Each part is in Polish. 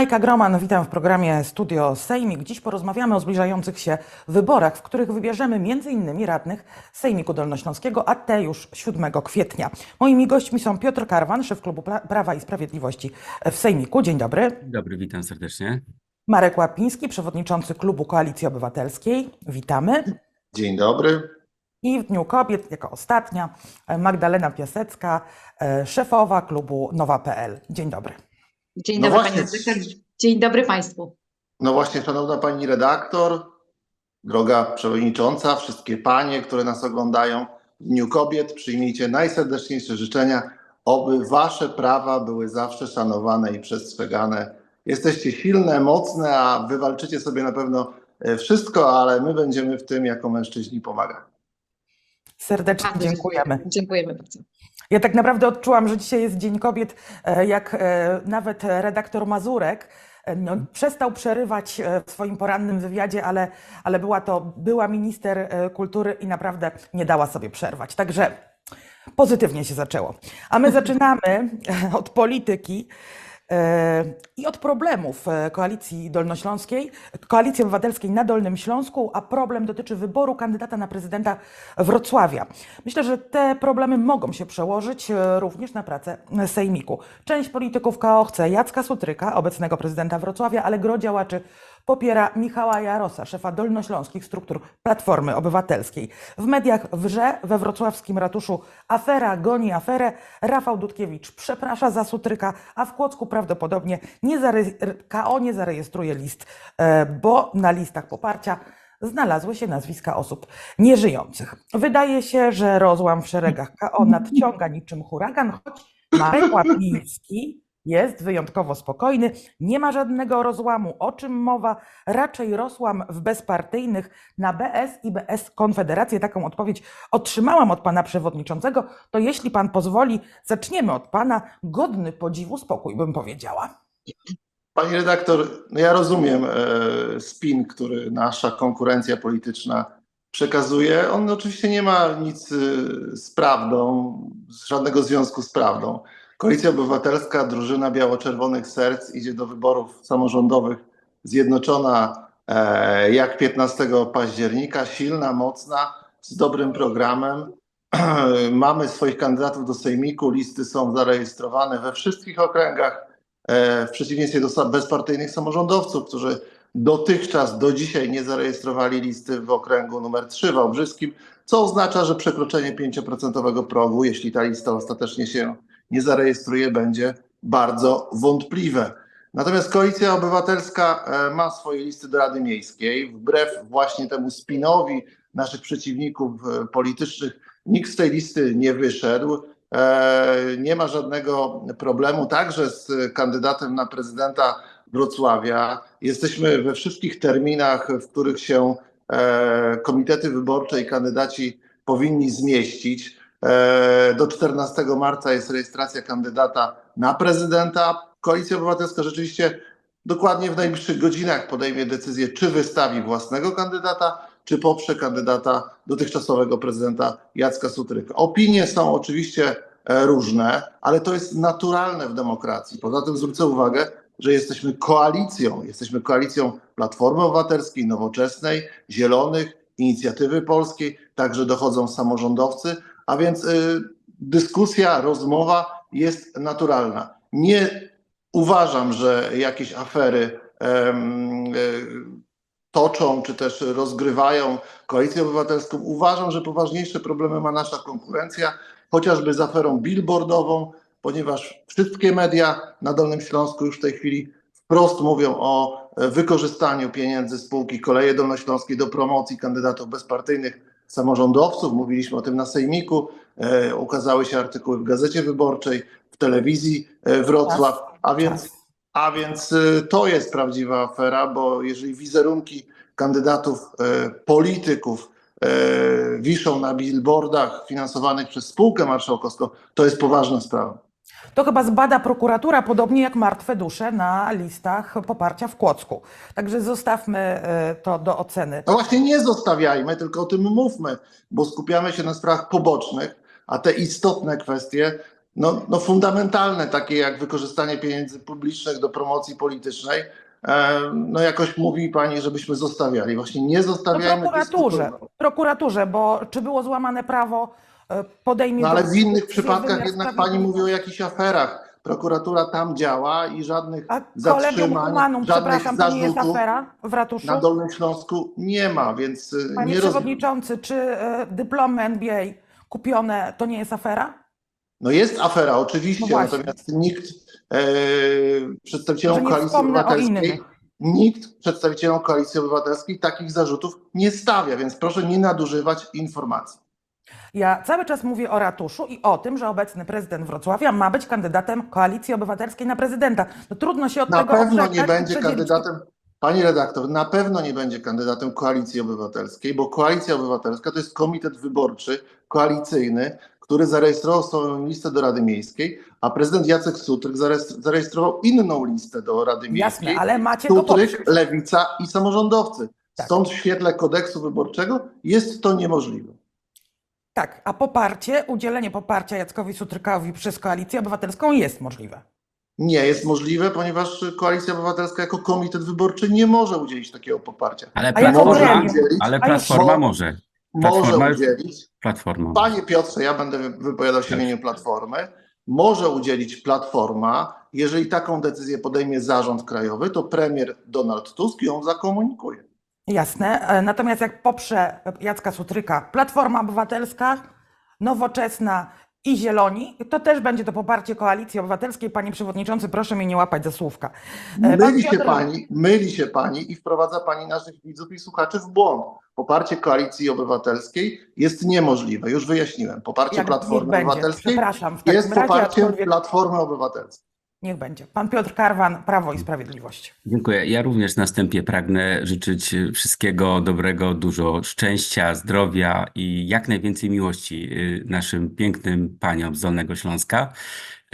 Majka Groman, witam w programie Studio Sejmik. Dziś porozmawiamy o zbliżających się wyborach, w których wybierzemy m.in. radnych Sejmiku Dolnośląskiego, a te już 7 kwietnia. Moimi gośćmi są Piotr Karwan, szef Klubu Pra- Prawa i Sprawiedliwości w Sejmiku. Dzień dobry. Dzień Dobry, witam serdecznie. Marek Łapiński, przewodniczący Klubu Koalicji Obywatelskiej. Witamy. Dzień dobry. I w Dniu Kobiet, jako ostatnia, Magdalena Piasecka, e, szefowa klubu Nowa.pl. Dzień dobry. Dzień No dobry właśnie. Panie Redaktor. Dzień dobry Państwu. No właśnie, szanowna pani redaktor, droga przewodnicząca, wszystkie panie, które nas oglądają w Dniu Kobiet, przyjmijcie najserdeczniejsze życzenia, oby wasze prawa były zawsze szanowane i przestrzegane. Jesteście silne, mocne, a wywalczycie sobie na pewno e, wszystko, ale my będziemy w tym jako mężczyźni pomagać. Serdecznie Bardzo dziękujemy. Dziękujemy bardzo. Ja tak naprawdę odczułam, że dzisiaj jest Dzień Kobiet, e, jak e, nawet redaktor Mazurek e, no, przestał przerywać w swoim porannym wywiadzie, ale, ale była to była minister kultury i naprawdę nie dała sobie przerwać. Także pozytywnie się zaczęło. A my zaczynamy od polityki. E, I od problemów e, Koalicji Dolnośląskiej, Koalicji Obywatelskiej na Dolnym Śląsku, a problem dotyczy wyboru kandydata na prezydenta Wrocławia. Myślę, że te problemy mogą się przełożyć e, również na pracę Sejmiku. Część polityków KO chce Jacka Sutryka, obecnego prezydenta Wrocławia, ale gro działaczy popiera Michała Jarosa, szefa dolnośląskich struktur Platformy Obywatelskiej. W mediach wrze we wrocławskim ratuszu afera goni aferę. Rafał Dudkiewicz przeprasza za Sutryka, a w Kłodzku prawdopodobnie nie KO nie zarejestruje list, e, bo na listach poparcia znalazły się nazwiska osób nieżyjących. Wydaje się, że rozłam w szeregach KO nadciąga niczym huragan, choć Marek Łapiński jest wyjątkowo spokojny, nie ma żadnego rozłamu. O czym mowa? Raczej rozłam w bezpartyjnych na BS i BS Konfederację. Taką odpowiedź otrzymałam od pana przewodniczącego. To jeśli pan pozwoli, zaczniemy od pana. Godny podziwu spokój, bym powiedziała. Pani redaktor, no ja rozumiem e, spin, który nasza konkurencja polityczna przekazuje. On oczywiście nie ma nic e, z prawdą, żadnego związku z prawdą. Koalicja Obywatelska, drużyna biało-czerwonych serc idzie do wyborów samorządowych zjednoczona e, jak 15 października, silna, mocna, z dobrym programem. Mamy swoich kandydatów do Sejmiku, listy są zarejestrowane we wszystkich okręgach e, w przeciwieństwie do bezpartyjnych samorządowców, którzy dotychczas, do dzisiaj nie zarejestrowali listy w okręgu numer 3 wałbrzyskim, co oznacza, że przekroczenie 5% progu, jeśli ta lista ostatecznie się nie zarejestruje, będzie bardzo wątpliwe. Natomiast Koalicja Obywatelska e, ma swoje listy do Rady Miejskiej. Wbrew właśnie temu spinowi naszych przeciwników e, politycznych, nikt z tej listy nie wyszedł. E, Nie ma żadnego problemu także z kandydatem na prezydenta Wrocławia. Jesteśmy we wszystkich terminach, w których się komitety wyborcze i kandydaci powinni zmieścić. E, Do 14 marca jest rejestracja kandydata na prezydenta. Koalicja Obywatelska rzeczywiście dokładnie w najbliższych godzinach podejmie decyzję, czy wystawi własnego kandydata, czy poprze kandydata dotychczasowego prezydenta Jacka Sutryka. Opinie są oczywiście e, różne, ale to jest naturalne w demokracji. Poza tym zwrócę uwagę, że jesteśmy koalicją. Jesteśmy koalicją Platformy Obywatelskiej, Nowoczesnej, Zielonych, Inicjatywy Polskiej, także dochodzą samorządowcy, a więc y, dyskusja, rozmowa jest naturalna. Nie uważam, że jakieś afery y, toczą czy też rozgrywają Koalicję Obywatelską. Uważam, że poważniejsze problemy ma nasza konkurencja, chociażby z aferą billboardową, ponieważ wszystkie media na Dolnym Śląsku już w tej chwili wprost mówią o e, wykorzystaniu pieniędzy spółki Koleje Dolnośląskiej do promocji kandydatów bezpartyjnych samorządowców. Mówiliśmy o tym na Sejmiku, e, ukazały się artykuły w Gazecie Wyborczej, w telewizji e, Wrocław, a więc a więc y, to jest prawdziwa afera, bo jeżeli wizerunki kandydatów, e, polityków e, wiszą na billboardach finansowanych przez spółkę marszałkowską, to jest poważna sprawa. To chyba zbada prokuratura, podobnie jak martwe dusze na listach poparcia w Kłodzku. Także zostawmy e, to do oceny. No właśnie nie zostawiajmy, tylko o tym mówmy, bo skupiamy się na sprawach pobocznych, a te istotne kwestie no, no fundamentalne, takie jak wykorzystanie pieniędzy publicznych do promocji politycznej, e, no jakoś mówi pani, żebyśmy zostawiali. Właśnie nie No zostawiajmy. prokuraturze, dyskutować. prokuraturze, bo czy było złamane prawo, podejmie No ale w innych przypadkach jednak pani mówi o jakichś aferach. Prokuratura tam działa i żadnych A zatrzymań, humanum, żadnych to nie jest zarzutów afera w ratuszu? na Dolnym Śląsku nie ma, więc y, Panie nie przewodniczący, czy e, dyplomy NBA kupione to nie jest afera? No jest afera, oczywiście, No natomiast nikt e, przedstawicielom Koalicji Obywatelskiej, nikt przedstawicielom Koalicji Obywatelskiej takich zarzutów nie stawia, więc proszę nie nadużywać informacji. Ja cały czas mówię o ratuszu i o tym, że obecny prezydent Wrocławia ma być kandydatem Koalicji Obywatelskiej na prezydenta. No trudno się od Na tego pewno odżegnać nie będzie kandydatem, pani redaktor, na pewno nie będzie kandydatem Koalicji Obywatelskiej, bo Koalicja Obywatelska to jest komitet wyborczy, koalicyjny, który zarejestrował swoją listę do Rady Miejskiej, a prezydent Jacek Sutryk zarejestr- zarejestrował inną listę do Rady Miejskiej. Jasne, ale macie. Sutryk, Lewica i samorządowcy. Tak. Stąd w świetle kodeksu wyborczego jest to niemożliwe. Tak, a poparcie, udzielenie poparcia Jackowi Sutrykowi przez Koalicję Obywatelską jest możliwe. Nie jest możliwe, ponieważ Koalicja Obywatelska jako komitet wyborczy nie może udzielić takiego poparcia. Ale Platforma, ale Platforma może. Może Platforma już- udzielić. Platforma. Panie Piotrze, ja będę wy- wypowiadał się w imieniu Platformy. Może udzielić Platforma, jeżeli taką decyzję podejmie zarząd krajowy, to premier Donald Tusk ją zakomunikuje. Jasne. E, Natomiast jak poprze Jacka Sutryka Platforma Obywatelska, Nowoczesna i Zieloni, to też będzie to poparcie Koalicji Obywatelskiej. Panie Przewodniczący, proszę mnie nie łapać za słówka. E, pan Myli się Piotr- pani, myli się pani i wprowadza pani naszych widzów i słuchaczy w błąd. Poparcie Koalicji Obywatelskiej jest niemożliwe. Już wyjaśniłem. Poparcie Jak Platformy. Obywatelskiej jest razie poparciem aczkolwiek- Platformy Obywatelskiej. Niech będzie. Pan Piotr Karwan, Prawo i Sprawiedliwość. Dziękuję. Ja również na wstępie pragnę życzyć wszystkiego dobrego, dużo szczęścia, zdrowia i jak najwięcej miłości y, naszym pięknym paniom z Dolnego Śląska.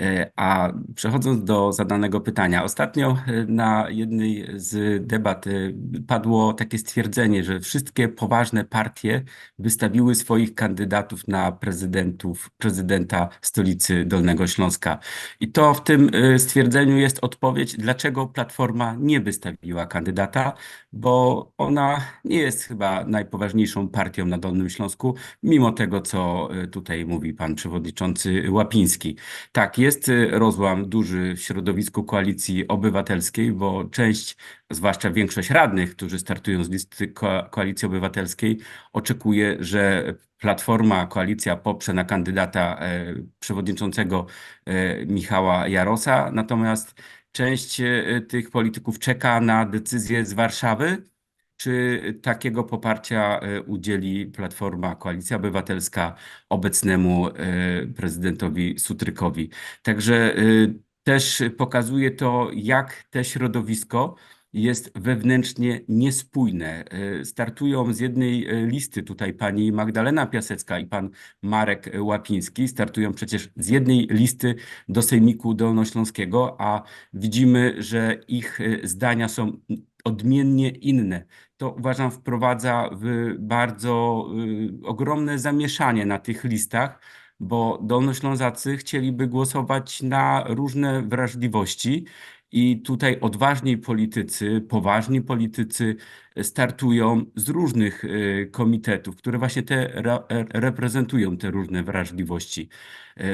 Y, A przechodząc do zadanego pytania, ostatnio y, na jednej z debat y, padło takie stwierdzenie, że wszystkie poważne partie wystawiły swoich kandydatów na prezydentów, prezydenta stolicy Dolnego Śląska. I to w tym stwierdzeniu jest odpowiedź, dlaczego Platforma nie wystawiła kandydata, bo ona nie jest chyba najpoważniejszą partią na Dolnym Śląsku, mimo tego, co y, tutaj mówi pan przewodniczący Łapiński. Tak, jest y, rozłam duży w środowisku koalicji obywatelskiej, bo część, zwłaszcza większość radnych, którzy startują z listy ko koalicji obywatelskiej, oczekuje, że Platforma, koalicja poprze na kandydata e, przewodniczącego e, Michała Jarosa, natomiast część e, tych polityków czeka na decyzję z Warszawy, czy takiego poparcia e, udzieli Platforma, Koalicja Obywatelska obecnemu e, prezydentowi Sutrykowi. Także też pokazuje to, jak te środowisko jest wewnętrznie niespójne. E, Startują z jednej e, listy tutaj pani Magdalena Piasecka i pan Marek Łapiński, startują przecież z jednej listy do Sejmiku Dolnośląskiego, a widzimy, że ich e, zdania są odmiennie inne. To uważam wprowadza w bardzo ogromne zamieszanie na tych listach, bo Dolnoślązacy chcieliby głosować na różne wrażliwości i tutaj odważni politycy, poważni politycy startują z różnych y, komitetów, które właśnie te re, reprezentują te różne wrażliwości.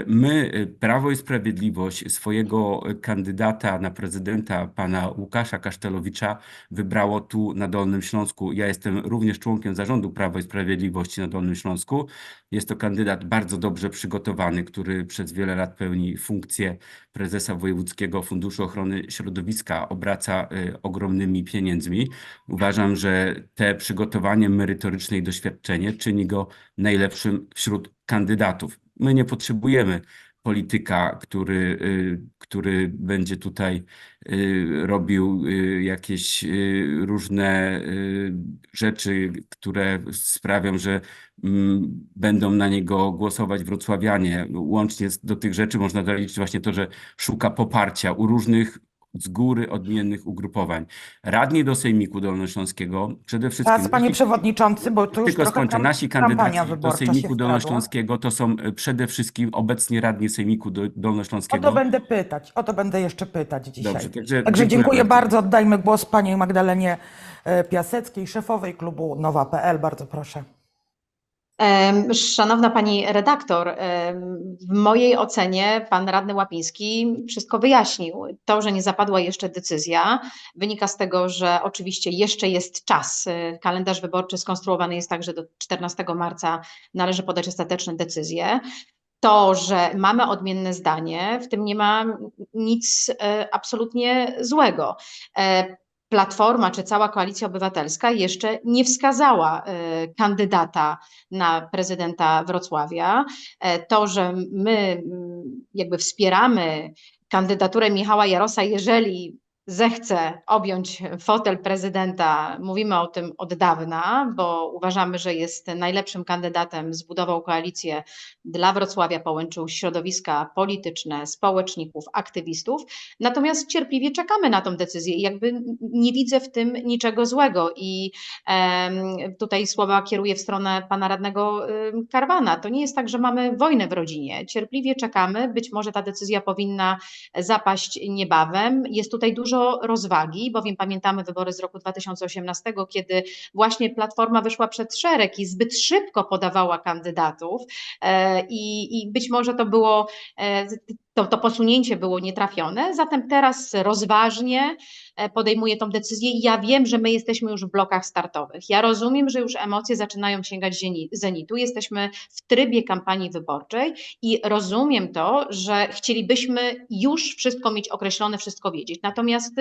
My, Prawo i Sprawiedliwość, swojego kandydata na prezydenta, pana Łukasza Kasztelowicza, wybrało tu na Dolnym Śląsku. Ja jestem również członkiem zarządu Prawo i Sprawiedliwości na Dolnym Śląsku. Jest to kandydat bardzo dobrze przygotowany, który przez wiele lat pełni funkcję prezesa Wojewódzkiego Funduszu Ochrony Środowiska, obraca y, ogromnymi pieniędzmi. Uważam, że te przygotowanie merytoryczne i doświadczenie czyni go najlepszym wśród kandydatów. My nie potrzebujemy polityka, który, y, który będzie tutaj y, robił jakieś różne rzeczy, które sprawią, że mm, będą na niego głosować wrocławianie. Łącznie do tych rzeczy można doliczyć właśnie to, że szuka poparcia u różnych z góry odmiennych ugrupowań. Radni do Sejmiku Dolnośląskiego przede wszystkim... Czas, panie przewodniczący, bo to już Tylko skończę. Nasi kandydaci do Sejmiku. Dolnośląskiego to są e, przede wszystkim obecnie radni Sejmiku do, O Dolnośląskiego. to będę pytać, o to będę jeszcze pytać dzisiaj. Dobrze, także Także dziękuję bardzo. bardzo. Oddajmy głos pani Magdalenie e, Piaseckiej, szefowej klubu Nowa.pl. Bardzo proszę. Szanowna pani redaktor, w mojej ocenie pan radny Łapiński wszystko wyjaśnił. To, że nie zapadła jeszcze decyzja, wynika z tego, że oczywiście jeszcze jest czas. Kalendarz wyborczy skonstruowany jest tak, że do 14 marca należy podać ostateczne decyzje. To, że mamy odmienne zdanie, w tym nie ma nic e, absolutnie złego. Platforma czy cała koalicja obywatelska jeszcze nie wskazała e, kandydata na prezydenta Wrocławia. E, To, że my jakby wspieramy kandydaturę Michała Jarosa, jeżeli zechce objąć fotel prezydenta, mówimy o tym od dawna, bo uważamy, że jest najlepszym kandydatem, zbudował koalicję dla Wrocławia, połączył środowiska polityczne, społeczników, aktywistów. Natomiast cierpliwie czekamy na tą decyzję i jakby nie widzę w tym niczego złego. I tutaj słowa kieruję w stronę pana radnego Karwana. To nie jest tak, że mamy wojnę w rodzinie. Cierpliwie czekamy. Być może ta decyzja powinna zapaść niebawem. Jest tutaj dużo rozwagi, bowiem pamiętamy wybory z roku 2018, kiedy właśnie Platforma wyszła przed szereg i zbyt szybko podawała kandydatów e, i, i być może to było, e, to, to posunięcie było nietrafione, zatem teraz rozważnie e, podejmuje tą decyzję ja wiem, że my jesteśmy już w blokach startowych. Ja rozumiem, że już emocje zaczynają sięgać zenitu, jesteśmy w trybie kampanii wyborczej i rozumiem to, że chcielibyśmy już wszystko mieć określone, wszystko wiedzieć. Natomiast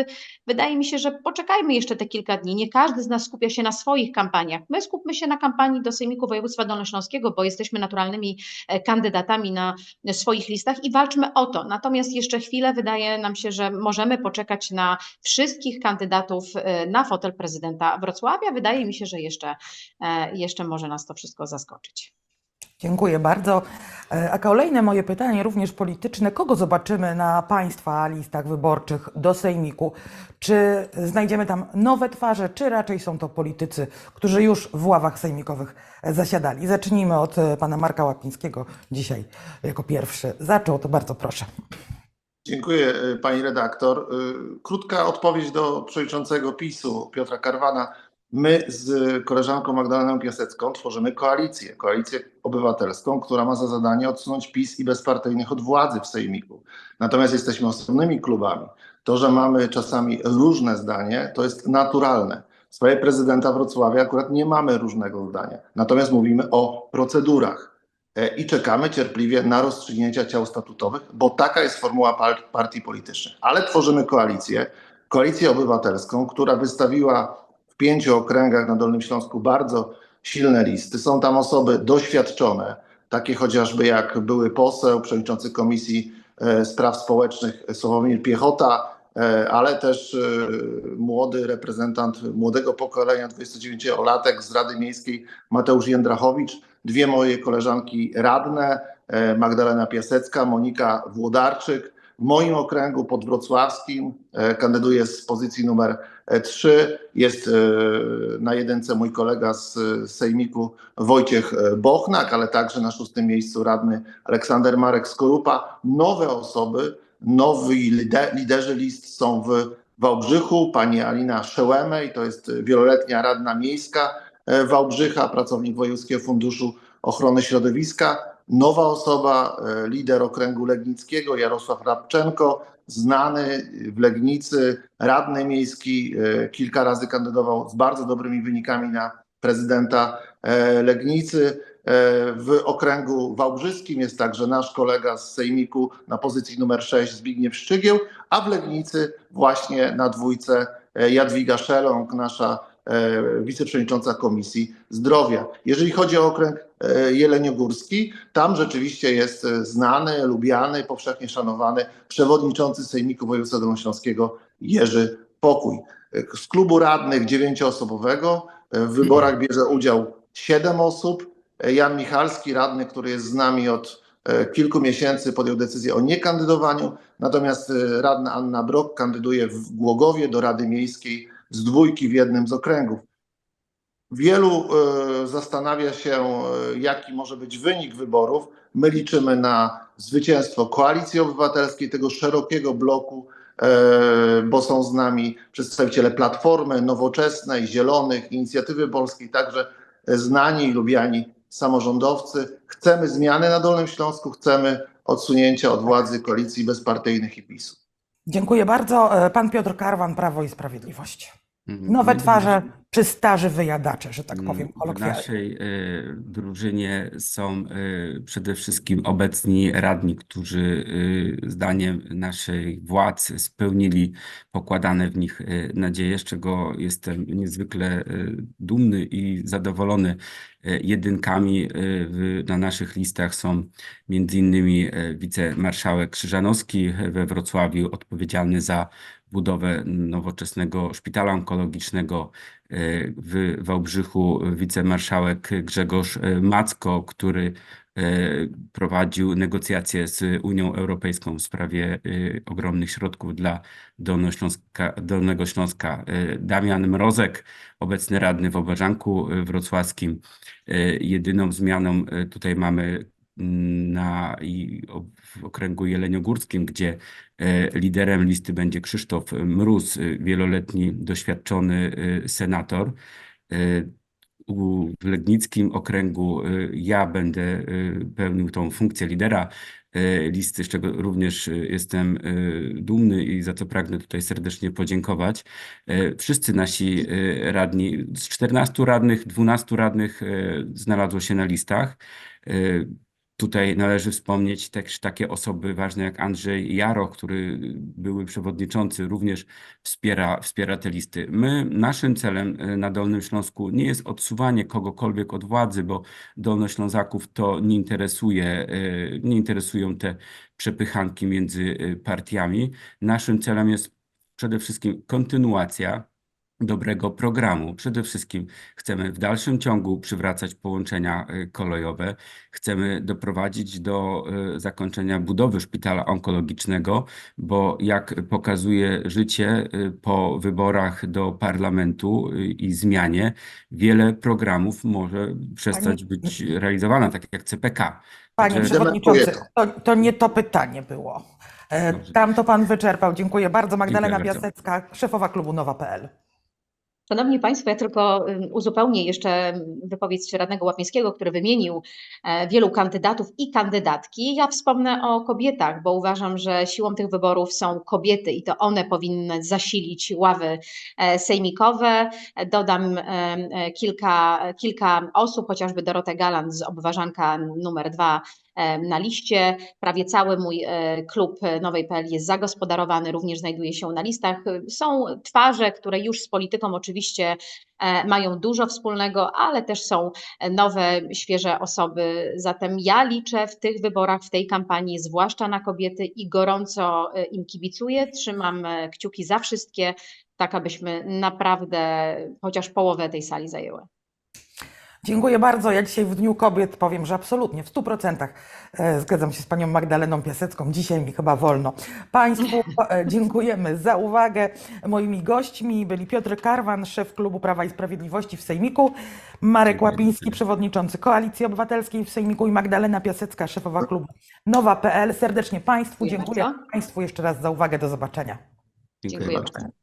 wydaje mi się, że poczekajmy jeszcze te kilka dni. Nie każdy z nas skupia się na swoich kampaniach. My skupmy się na kampanii do Sejmiku Województwa Dolnośląskiego, bo jesteśmy naturalnymi e, kandydatami na swoich listach i walczmy o to. Natomiast jeszcze chwilę wydaje nam się, że możemy poczekać na wszystkich kandydatów e, na fotel prezydenta Wrocławia. Wydaje mi się, że jeszcze, e, jeszcze może nas to wszystko zaskoczyć. Dziękuję bardzo. E, A kolejne moje pytanie, również polityczne. Kogo zobaczymy na Państwa listach wyborczych do Sejmiku? Czy znajdziemy tam nowe twarze, czy raczej są to politycy, którzy już w ławach sejmikowych e, zasiadali? Zacznijmy od e, pana Marka Łapińskiego dzisiaj jako pierwszy. Zaczął, to bardzo proszę. Dziękuję y, pani redaktor. Krótka odpowiedź do przewodniczącego PiSu Piotra Karwana. My z koleżanką Magdaleną Piasecką tworzymy koalicję, koalicję obywatelską, która ma za zadanie odsunąć PiS i bezpartyjnych od władzy w Sejmiku. Natomiast jesteśmy osobnymi klubami. To, że mamy czasami różne zdanie, to jest naturalne. W sprawie prezydenta Wrocławia akurat nie mamy różnego zdania. Natomiast mówimy o procedurach. E, i czekamy cierpliwie na rozstrzygnięcia ciał statutowych, bo taka jest formuła par- partii politycznych. Ale tworzymy koalicję, koalicję obywatelską, która wystawiła pięciu okręgach na Dolnym Śląsku bardzo silne listy. Są tam osoby doświadczone, takie chociażby jak były poseł, przewodniczący Komisji e, Spraw Społecznych Sławomir Piechota, e, ale też e, młody reprezentant młodego pokolenia, 29-latek z Rady Miejskiej Mateusz Jędrachowicz, dwie moje koleżanki radne, Magdalena Piasecka, Monika Włodarczyk. W moim okręgu podwrocławskim e, kandyduje z pozycji numer 3. Jest e, na jedynce mój kolega z e, Sejmiku Wojciech e, Bochnak, ale także na szóstym miejscu radny Aleksander Marek Skorupa. Nowe osoby, nowi lide- liderzy list są w Wałbrzychu. Pani Alina Szełemej, to jest wieloletnia radna miejska e, Wałbrzycha, pracownik Wojewódzkiego Funduszu Ochrony Środowiska. Nowa osoba, e, lider okręgu legnickiego, Jarosław Rabczenko, znany w Legnicy, radny miejski, e, kilka razy kandydował z bardzo dobrymi wynikami na prezydenta e, Legnicy. W okręgu wałbrzyskim jest także nasz kolega z Sejmiku na pozycji numer 6 Zbigniew Szczygieł, a w Legnicy właśnie na dwójce Jadwiga Szeląg, nasza wiceprzewodnicząca Komisji Zdrowia. Jeżeli chodzi o okręg jeleniogórski, tam rzeczywiście jest e, znany, lubiany, powszechnie szanowany przewodniczący Sejmiku Województwa Dolnośląskiego Jerzy Pokój. E, Z klubu radnych dziewięcioosobowego e, w wyborach bierze udział siedem osób. E, Jan Michalski, radny, który jest z nami od e, kilku miesięcy podjął decyzję o niekandydowaniu, natomiast e, radna Anna Brok kandyduje w Głogowie do Rady Miejskiej z dwójki w jednym z okręgów. Wielu e, zastanawia się, e, jaki może być wynik wyborów. My liczymy na zwycięstwo Koalicji Obywatelskiej, tego szerokiego bloku, e, bo są z nami przedstawiciele Platformy, Nowoczesnej, Zielonych, Inicjatywy Polskiej, także znani i lubiani samorządowcy. Chcemy zmiany na Dolnym Śląsku, chcemy odsunięcia od władzy koalicji bezpartyjnych i PiSu. Dziękuję bardzo. Pan Piotr Karwan, Prawo i Sprawiedliwość. Mhm. Nowe w twarze czy starzy wyjadacze, że tak Mm, powiem W kolokwialnie. naszej y, drużynie są y, przede wszystkim obecni radni, którzy y, zdaniem naszych władz spełnili pokładane w nich y, nadzieje, z czego jestem niezwykle y, dumny i zadowolony. Y, Jedynkami y, w, na naszych listach są między innymi y, wicemarszałek Krzyżanowski we Wrocławiu, odpowiedzialny za budowę nowoczesnego szpitala onkologicznego w Wałbrzychu wicemarszałek Grzegorz Macko, który e, prowadził negocjacje z Unią Europejską w sprawie e, ogromnych środków dla Dolnego Śląska. E, Damian Mrozek, obecny radny w Oberzanku Wrocławskim. E, Jedyną zmianą e, tutaj mamy na w okręgu jeleniogórskim, gdzie e, liderem listy będzie Krzysztof Mróz, e, wieloletni doświadczony e, senator. W Legnickim okręgu ja będę pełnił tą funkcję lidera listy, z czego również jestem dumny i za co pragnę tutaj serdecznie podziękować. Wszyscy nasi radni, z 14 radnych, 12 radnych znalazło się na listach. Tutaj należy wspomnieć też takie osoby ważne jak Andrzej Jaroch, który były przewodniczący, również wspiera, wspiera te listy. My, naszym celem e, na Dolnym Śląsku nie jest odsuwanie kogokolwiek od władzy, bo Dolnoślązaków to nie interesuje, e, nie interesują te przepychanki między e, partiami. Naszym celem jest przede wszystkim kontynuacja dobrego programu. Przede wszystkim chcemy w dalszym ciągu przywracać połączenia e, kolejowe. Chcemy doprowadzić do e, zakończenia budowy szpitala onkologicznego, bo jak pokazuje życie e, po wyborach do parlamentu i zmianie, wiele programów może przestać być realizowane, tak jak CPK. Panie Także- Przewodniczący, to, to nie to pytanie było. E. Tam to Pan wyczerpał. Dziękuję bardzo. Magdalena Dziękuję bardzo. Szefowa klubu Nowa.pl. Szanowni Państwo, ja tylko uzupełnię jeszcze wypowiedź radnego Łapińskiego, który wymienił e, wielu kandydatów i kandydatki. Ja wspomnę o kobietach, bo uważam, że siłą tych wyborów są kobiety i to one powinny zasilić ławy e, sejmikowe. Dodam e, kilka, kilka osób, chociażby Dorotę Galant z obważanka numer dwa na liście. Prawie cały mój e, klub Nowej PL jest zagospodarowany, również znajduje się na listach. Są twarze, które już z polityką oczywiście e, mają dużo wspólnego, ale też są nowe, świeże osoby. Zatem ja liczę w tych wyborach, w tej kampanii, zwłaszcza na kobiety i gorąco e, im kibicuję. Trzymam e, kciuki za wszystkie, tak abyśmy naprawdę chociaż połowę tej sali zajęły. Dziękuję bardzo. Ja dzisiaj w Dniu Kobiet powiem, że absolutnie, w 100% e, zgadzam się z panią Magdaleną Piasecką. Dzisiaj mi chyba wolno. Państwu e, dziękujemy za uwagę. Moimi gośćmi byli Piotr Karwan, szef klubu Prawa i Sprawiedliwości w Sejmiku, Marek Dziękuję Łapiński, przewodniczący Koalicji Obywatelskiej w Sejmiku i Magdalena Piasecka, szefowa klubu Nowa.pl. Serdecznie Państwu Dziękuję dziękuję. Państwu jeszcze raz za uwagę. Do zobaczenia. Dziękuję bardzo.